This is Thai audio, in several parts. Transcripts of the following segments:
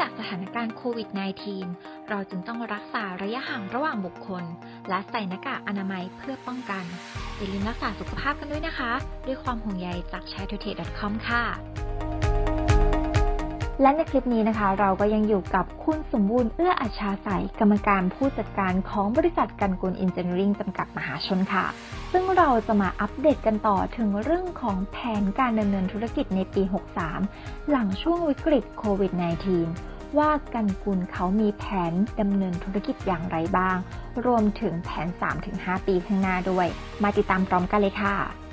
จากสถานการณ์โควิด -19 เราจึงต้องรักษาระยะห่างระหว่างบุคคล และใส่หน้ากากอนามัยเพื่อป้องกันอย่าลืมรักษาสุขภาพกันด้วยนะคะ ด้วยความห่วงใยจาก c h a i t o t e c o m ค่ะ และในคลิปนี้นะคะ เราก็ยังอยู่กับคุณสมบูรณ์เอื้ออาชาใสกรรมการผู้จัดการของบริษัทกันกุลอินเจเนียริงจำกัดมหาชนค่ะ ซึ่งเราจะมาอัปเดตกันต่อถึงเรื่องของแผนการดำเนินธุรกิจในปี 63 หลังช่วงวิกฤตโควิด -19 ว่ากันกุลเขามีแผนดำเนินธุรกิจอย่างไรบ้าง รวมถึงแผน 3-5 ปีข้างหน้าด้วย มาติดตามพร้อมกันเลยค่ะ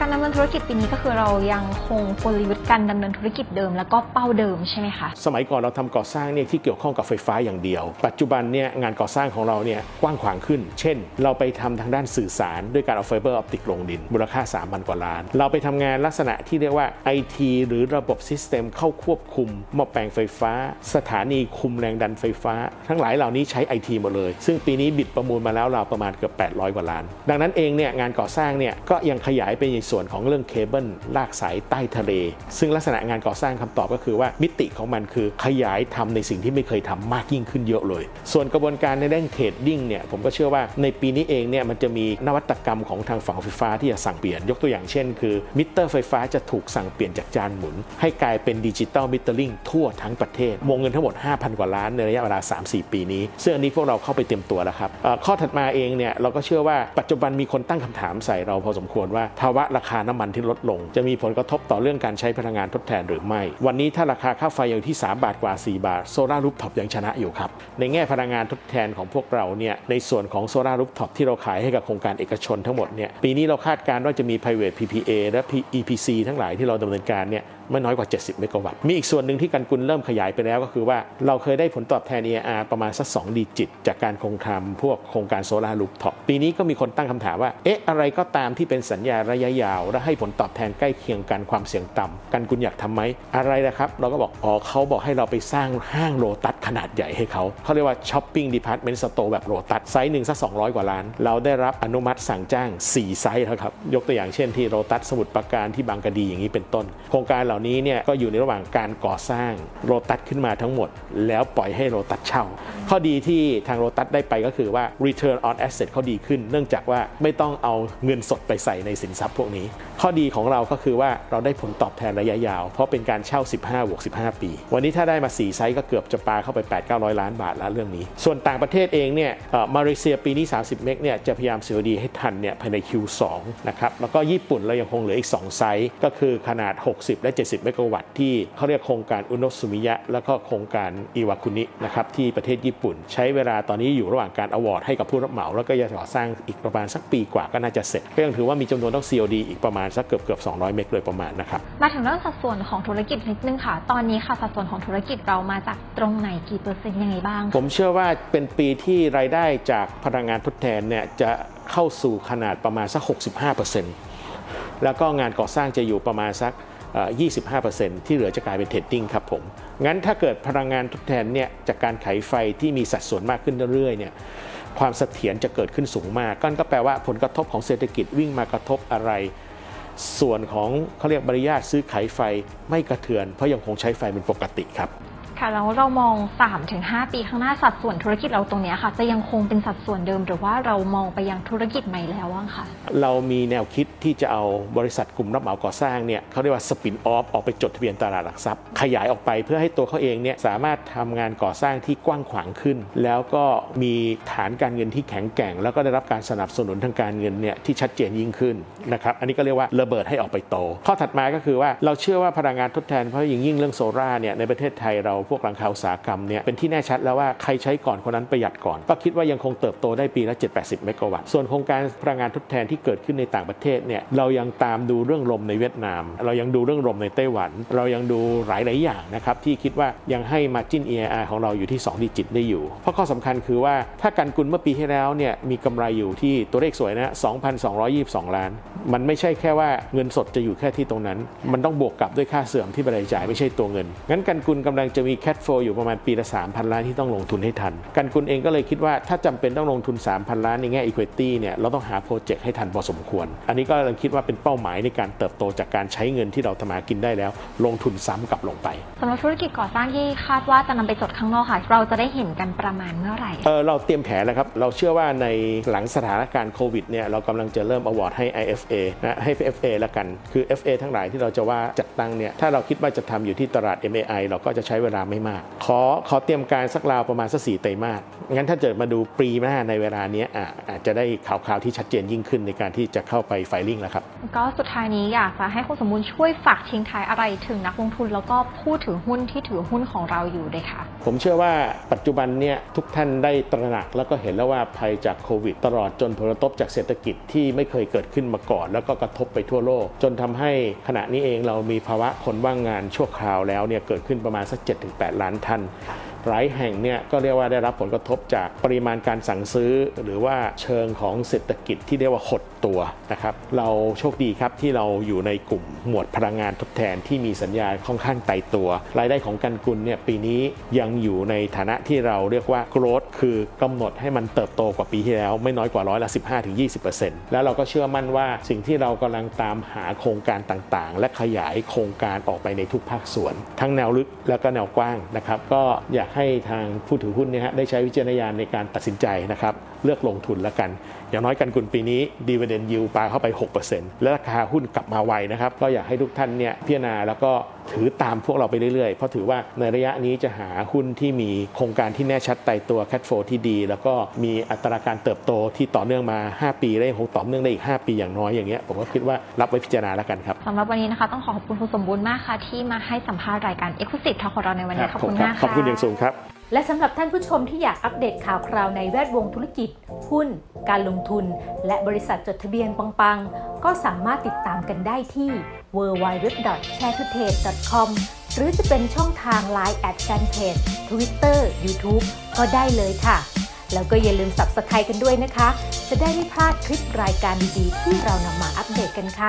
การดำเนินธุรกิจปีนี้ก็คือเรายังคงกลยุทธ์การดำเนินธุรกิจเดิม แล้วก็เป้าเดิมใช่ไหมคะ สมัยก่อนเราทำก่อสร้างเนี่ยที่เกี่ยวข้องกับไฟฟ้าอย่างเดียว ปัจจุบันเนี่ยงานก่อสร้างของเราเนี่ยกว้างขวางขึ้น เช่น เราไปทำทางด้านสื่อสารด้วยการเอาไฟเบอร์ออปติกลงดิน มูลค่า 3,000 กว่าล้าน เราไปทำงานลักษณะที่เรียกว่า IT หรือระบบซิสเต็มเข้าควบคุมหม้อแปลงไฟฟ้า สถานีคุมแรงดันไฟฟ้า ทั้งหลายเหล่านี้ใช้ IT หมดเลย ซึ่งปีนี้บิดประมูลมาแล้วเราวประมาณเกือบ800 กว่าล้าน ดังนั้นเองเนี่ยงานก่อสร้างเนี่ยก็ยังขยายไปในส่วนของเรื่องเคเบิลลากสายใต้ทะเล ซึ่งลักษณะงานก่อสร้างคำตอบก็คือว่ามิติของมันคือขยายทำในสิ่งที่ไม่เคยทำมากยิ่งขึ้นเยอะเลย ส่วนกระบวนการในด้านเทรดดิ้งเนี่ยผมก็เชื่อว่าในปีนี้เองเนี่ยมันจะมีนวัตกรรมของทางฝั่งไฟฟ้าที่จะสั่งเปลี่ยนยกตัวอย่างเช่น คือมิเตอร์ไฟฟ้าจะถูกสั่งเปลี่ยนจากจานหมุน ให้กลายเป็นดิจิตอลมิเตอร์ลิงทั่วทั้งประเทศ วงเงินทั้งหมด 5,000 กว่าล้านในระยะเวลา 3-4 ปีนี้ ซึ่งอันนี้พวกเราเข้าไปเตรียมตัวแล้วครับข้อถัดมาเองเนี่ยเราก็เชื่อว่าปัจจุบันมีคนตั้งคำถามใส่เราพอสมควรว่าภาวะราคาน้ำมันที่ลดลง จะมีผลกระทบต่อเรื่องการใช้พลังงานทดแทนหรือไม่ วันนี้ถ้าราคาค่าไฟอยู่ที่ 3 บาทกว่า 4 บาท โซลารูฟท็อปยังชนะอยู่ครับ ในแง่พลังงานทดแทนของพวกเราเนี่ยในส่วนของโซลารูฟท็อปที่เราขายให้กับโครงการเอกชนทั้งหมดเนี่ยปีนี้เราคาดการณ์ว่าจะมี private PPA และ EPC ทั้งหลายที่เราดำเนินการเนี่ย ไม่น้อยกว่า 70 เมกะวัตต์ มีอีกส่วนหนึ่งที่กันกุลเริ่มขยายไปแล้วก็คือว่าเราเคยได้ผลตอบแทน EIR ประมาณสัก2ดีจิต จากการคงทำพวกโครงการโซลารูฟท็อปปีนี้ก็มีคนตั้งคำถามว่า เอ๊ะ อะไรก็ตามที่เป็นสัญญาระยะยาว และให้ผลตอบแทนใกล้เคียงกันความเสี่ยงต่ำกันกุลอยากทำไหมอะไรนะครับ เราก็บอกอ๋อเขาบอกให้เราไปสร้างห้างโลตัสขนาดใหญ่ให้เขาเขาเรียกว่าช้อปปิ้งดีพาร์ตเมนต์สโตร์แบบโลตัสไซส์หนึ่งสัก200 กว่าล้าน เราได้รับอนุมัติสั่งจ้าง 4 ไซส์แล้วครับยกตัวอย่างเช่นที่โลตัสสมุทรปราการที่บางกะดีอย่างนี้เป็นต้น โครงการเหล่านี้เนี่ยก็อยู่ในระหว่างการก่อสร้างโรตัสขึ้นมาทั้งหมด แล้วปล่อยให้โรตัสเช่า ข้อดีที่ทางโรตัสได้ไปก็คือว่า return on asset เขาดีขึ้น เนื่องจากว่าไม่ต้องเอาเงินสดไปใส่ในสินทรัพย์พวกนี้ ข้อดีของเราก็คือว่าเราได้ผลตอบแทนระยะยาว เพราะเป็นการเช่า 15บวก15 ปี วันนี้ถ้าได้มา 4 ไซส์ก็เกือบจะปาเข้าไป 8 9 0 0 ล้านบาทแล้วเรื่องนี้ ส่วนต่างประเทศเองเนี่ยมาเลเซียปีนี้ 30 เมกเนี่ยจะพยายาม COD ให้ทันเนี่ยภายใน Q2 นะครับแล้วก็ญี่ปุ่นเรายังคงเหลืออีก 2 ไซส์ก็คือขนาด 60 และ70 เมกะวัตต์ที่เขาเรียกโครงการอุนโนสุมิยะ แล้วก็โครงการอิวาคุนินะครับที่ประเทศญี่ปุ่น ใช้เวลาตอนนี้อยู่ระหว่างการอวอร์ดให้กับผู้รับเหมา แล้วก็จะก่อสร้างอีกประมาณสักปีกว่าก็น่าจะเสร็จ ก็ยังถือว่ามีจำนวนต้อง COD อีกประมาณสักเกือบเกือบ200 เมกโดยประมาณนะครับมาถึงเรื่องสัดส่วนของธุรกิจนิดนึงค่ะ ตอนนี้ค่ะสัดส่วนของธุรกิจเรามาจากตรงไหนกี่เปอร์เซ็นต์ยังไงบ้าง ผมเชื่อว่าเป็นปีที่รายได้จากพลังงานทดแทนเนี่ยจะเข้าสู่ขนาดประมาณสัก 65%แล้วก็งานก่อสร้างจะอยู่ประมาณสักเอ่อ 25%ที่เหลือจะกลายเป็นเทรดดิ้งครับผม งั้นถ้าเกิดพลังงานทดแทนเนี่ยจากการขายไฟที่มีสัดส่วนมากขึ้นเรื่อยๆเนี่ยความเสถียรจะเกิดขึ้นสูงมากก็ก็แปลว่าผลกระทบของเศรษฐกิจวิ่งมากระทบอะไร ส่วนของเขาเรียกบริยาทซื้อขายไฟไม่กระเทือน เพราะยังคงใช้ไฟเป็นปกติครับ ค่ะแล้วเรามอง 3-5 ปีข้างหน้าสัดส่วนธุรกิจเราตรงนี้ค่ะ จะยังคงเป็นสัดส่วนเดิม หรือว่าเรามองไปยังธุรกิจใหม่แล้วอะค่ะเรามีแนวคิดที่จะเอาบริษัทกลุ่มรับเหมาก่อสร้างเนี่ยเขาเรียกว่าสปินออฟออกไปจดทะเบียนตลาดหลักทรัพย์ ขยายออกไปเพื่อให้ตัวเขาเองเนี่ยสามารถทำงานก่อสร้างที่กว้างขวางขึ้น แล้วก็มีฐานการเงินที่แข็งแกร่ง แล้วก็ได้รับการสนับสนุนทางการเงินเนี่ยที่ชัดเจนยิ่งขึ้นนะครับอันนี้ก็เรียกว่าระเบิดให้ออกไปโต ข้อถัดมาก็คือว่าเราเชื่อว่าพลังงานทดแทนเพราะยิ่งยิ่งเรื่องโซลาร์เนี่ยในประเทศไทยเราพวกหลังคาอุตสาหกรรมเนี่ยเป็นที่แน่ชัดแล้วว่าใครใช้ก่อนคนนั้นประหยัดก่อน ก็คิดว่ายังคงเติบโตได้ปีละ 7-80 เมกะวัตต์ ส่วนโครงการพลังงานทดแทนที่เกิดขึ้นในต่างประเทศเนี่ยเรายังตามดูเรื่องลมในเวียดนาม เรายังดูเรื่องลมในไต้หวัน เรายังดูหลายหลายอย่างนะครับที่คิดว่ายังให้ margin EIR ของเราอยู่ที่ 2 ดิจิตได้อยู่ เพราะข้อสำคัญคือว่าถ้าการกุลเมื่อปีที่แล้วเนี่ยมีกำไรอยู่ที่ตัวเลขสวยนะ2,222 ล้าน มันไม่ใช่แค่ว่าเงินสดจะอยู่แค่ที่ตรงนั้น มันต้องบวกกับด้วยค่าเสื่อมที่บริจาคไม่ใช่ตัวเงินงั้นกันกุลกำลังจะมี cash flow อยู่ประมาณปีละ 3,000 ล้านที่ต้องลงทุนให้ทัน กันกุลเองก็เลยคิดว่าถ้าจำเป็นต้องลงทุน 3,000 ล้านในแง่ equity เนี่ยเราต้องหาโปรเจกต์ให้ทันพอสมควร อันนี้ก็เลยคิดว่าเป็นเป้าหมายในการเติบโตจากการใช้เงินที่เราทำมากินได้แล้ว ลงทุนซ้ำกลับลงไปสำหรับธุรกิจก่อสร้างที่คาดว่าจะนำไปจดข้างนอกค่ะเราจะได้เห็นกันประมาณเมื่อไหร่เออเราเตรียมแผนแล้วครับเราเชื่อว่าในหลังสถานการณ์โควิดเนี่ยเรากำลังจะเริ่มอวอร์ดให้ IFA นะให้ FA แล้วกันคือ FA ทั้งหลายที่เราจะว่าจัดตั้งเนี่ยถ้าเราคิดว่าจะทำอยู่ที่ตลาด MAI เราก็จะใช้เวลาไม่มาก ขอขอเตรียมการสักราวประมาณสักสี่ไตรมาสงั้นถ้าเกิดมาดูปีหน้าในเวลานี้ยอะอาจจะได้ข่าวๆที่ชัดเจนยิ่งขึ้นในการที่จะเข้าไปไฟลิ่งแล้วครับ ก็สุดท้ายนี้อยากจะให้คุณสมบูรณ์ช่วยฝากทิ้งท้ายอะไรถึงนักลงทุน แล้วก็ผู้ถือหุ้นที่ถือหุ้นของเราอยู่เลยค่ะผมเชื่อว่าปัจจุบันเนี่ยทุกท่านได้ตระหนักแล้วก็เห็นแล้วว่าภัยจากโควิด ตลอดจนผลกระทบจากเศรษฐกิจที่ไม่เคยเกิดขึ้นมาก่อน แล้วก็กระทบไปทั่วโลก จนทำให้ขณะนี้เองเรามีภาวะคนว่างงานชั่วคราวแล้วเนี่ยเกิดขึ้นประมาณสัก 7-8 ล้านท่าน หลายแห่งเนี่ยก็เรียกว่าได้รับผลกระทบจากปริมาณการสั่งซื้อ หรือว่าเชิงของเศรษฐกิจที่เรียกว่าหดตัวนะครับเราโชคดีครับที่เราอยู่ในกลุ่มหมวดพลังงานทดแทนที่มีสัญญาค่อนข้างไต่ตัว รายได้ของกันกุลเนี่ยปีนี้ยังอยู่ในฐานะที่เราเรียกว่า growth คือกำหนดให้มันเติบโตกว่าปีที่แล้ว ไม่น้อยกว่าร้อยละ 15-20%แล้วเราก็เชื่อมั่นว่าสิ่งที่เรากำลังตามหาโครงการต่างๆ และขยายโครงการออกไปในทุกภาคส่วน ทั้งแนวลึกแล้วก็แนวกว้างนะครับก็อยากใให้ทางผู้ถือหุ้นเนี่ยฮะได้ใช้วิจารณญาณในการตัดสินใจนะครับ เลือกลงทุนแล้วกันอย่างน้อยกันกุลปีนี้ดีเวเดนยิวปาเข้าไป 6%และราคาหุ้นกลับมาไวนะครับ ก็อยากให้ทุกท่านเนี่ยพิจารณาแล้วก็ถือตามพวกเราไปเรื่อยๆ เพราะถือว่าในระยะนี้จะหาหุ้นที่มีโครงการที่แน่ชัดไตตัวแค t โฟที่ดี แล้วก็มีอัตราการเติบโตที่ต่อเนื่องมา 5 ปีและยังคงต่อเนื่องได้อีก 5 ปีอย่างน้อยอย่างเงี้ยผมก็คิดว่ารับไว้พิจารณาแล้วกันครับสำหรับวันนี้นะคะต้องขอขอบคุณคุณสมบูรณ์มากค่ะที่มาให้สัมภาษณ์รายการ Exclusive Talk ของเราในวันนี้ขอบคุณมากค่ะขอบคุณอย่างสูงครับและสำหรับท่านผู้ชมที่อยากอัปเดตข่าวคราวในแวดวงธุรกิจหุ้น การลงทุน และบริษัทจดทะเบียนปังๆ ก็สามารถติดตามกันได้ที่ www.sharetoday.com หรือจะเป็นช่องทาง Line แอดแฟนเพจ Twitter YouTube ก็ได้เลยค่ะ แล้วก็อย่าลืม Subscribe กันด้วยนะคะ จะได้ไม่พลาดคลิปรายการดีๆที่เรานำมาอัปเดตกันค่ะ